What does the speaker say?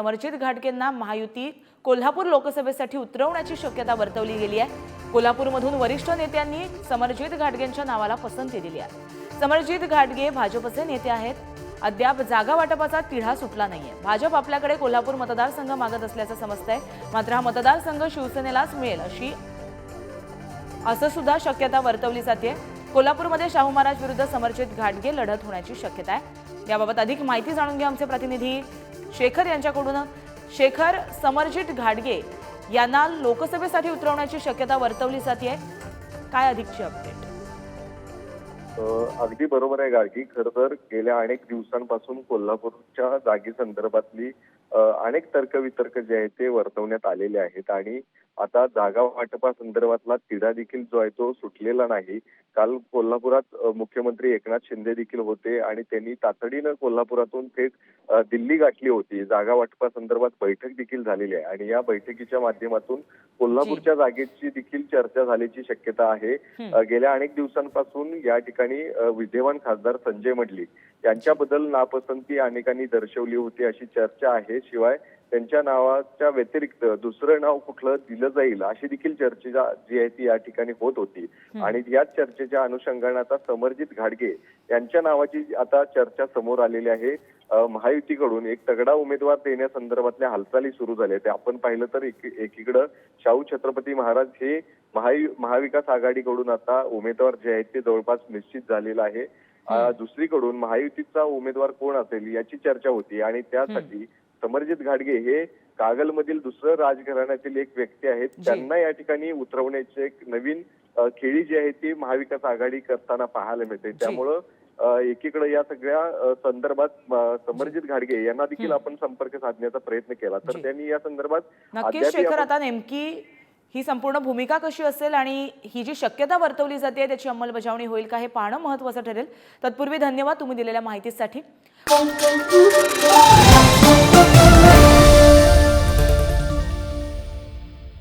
समर्जित घाटगेंना महायुती कोल्हापूर लोकसभेसाठी उतरवण्याची शक्यता वर्तवली गेली आहे. कोल्हापूरमधून वरिष्ठ नेत्यांनी समरजित घाटगेंच्या नावाला पसंती दिली आहे. समरजित घाटगे भाजपचे नेते आहेत. अद्याप जागा वाटपाचा तिढा सुटला नाहीये. भाजप आपल्याकडे कोल्हापूर मतदारसंघ मागत असल्याचं समजतंय. मात्र हा मतदारसंघ शिवसेनेलाच मिळेल अशी असं सुद्धा शक्यता वर्तवली जाते कोल्हापूरमध्ये शाहू महाराज विरुद्ध समर्जित घाटगे लढत होण्याची शक्यता आहे. याबाबत अधिक माहिती जाणून घ्या आमचे प्रतिनिधी. शेखर यांच्याकडून. शेखर समरजित घाटगे यांना लोकसभेसाठी उतरवण्याची शक्यता वर्तवली जाते काय अधिकची अपडेट अगदी बरोबर आहे गाडगी खर तर गेल्या अनेक दिवसांपासून कोल्हापूरच्या जागी संदर्भातली अनेक तर्कवितर्क जे आहेत ते वर्तवण्यात आलेले आहेत आणि आता जागा वाटपा संदर्भातला तिढा देखील जो आहे तो सुटलेला नाही. काल कोल्हापुरात मुख्यमंत्री एकनाथ शिंदे देखील होते आणि त्यांनी तातडीनं कोल्हापुरातून थेट दिल्ली गाठली होती. जागा वाटपा संदर्भात बैठक देखील झालेली आहे आणि या बैठकीच्या माध्यमातून कोल्हापूरच्या जागेची देखील चर्चा झाल्याची शक्यता आहे. गेल्या अनेक दिवसांपासून या ठिकाणी विद्यमान खासदार संजय मडली यांच्याबद्दल नापसंती अनेकांनी दर्शवली होती अशी चर्चा आहे. शिवाय त्यांच्या नावाच्या व्यतिरिक्त दुसरं नाव कुठलं दिलं जाईल अशी देखील चर्चा जी आहे ती या ठिकाणी होत होती. आणि याच चर्चेच्या अनुषंगाने आता समर्जित घाडगे यांच्या नावाची आता चर्चा समोर आलेली आहे. महायुतीकडून एक तगडा उमेदवार देण्यासंदर्भातल्या हालचाली सुरू झाल्या आहेत आपण पाहिलं तर एकी- एकीकडं शाहू छत्रपती महाराज हे महायु महाविकास आघाडीकडून आता उमेदवार जे आहेत ते जवळपास निश्चित झालेलं आहे. दुसरीकडून महायुतीचा उमेदवार कोण असेल याची चर्चा होती आणि त्यासाठी समरजित घाटगे हे कागलमधील दुसरं राजघराण्यातील एक व्यक्ती आहेत. त्यांना या ठिकाणी उतरवण्याची एक नवीन खेळी जी आहे ती महाविकास आघाडी करताना पाहायला मिळते. त्यामुळं एकीकडे या सगळ्या संदर्भात समरजित घाडगे यांना देखील आपण संपर्क साधण्याचा प्रयत्न केला. तर. त्यांनी या संदर्भात नक्कीच शेखर आता नेमकी ही संपूर्ण भूमिका कशी असेल आणि ही जी शक्यता वर्तवली जाते त्याची अंमलबजावणी होईल का हे पाहणं महत्वाचं ठरेल. तत्पूर्वी धन्यवाद तुम्ही दिलेल्या माहितीसाठी.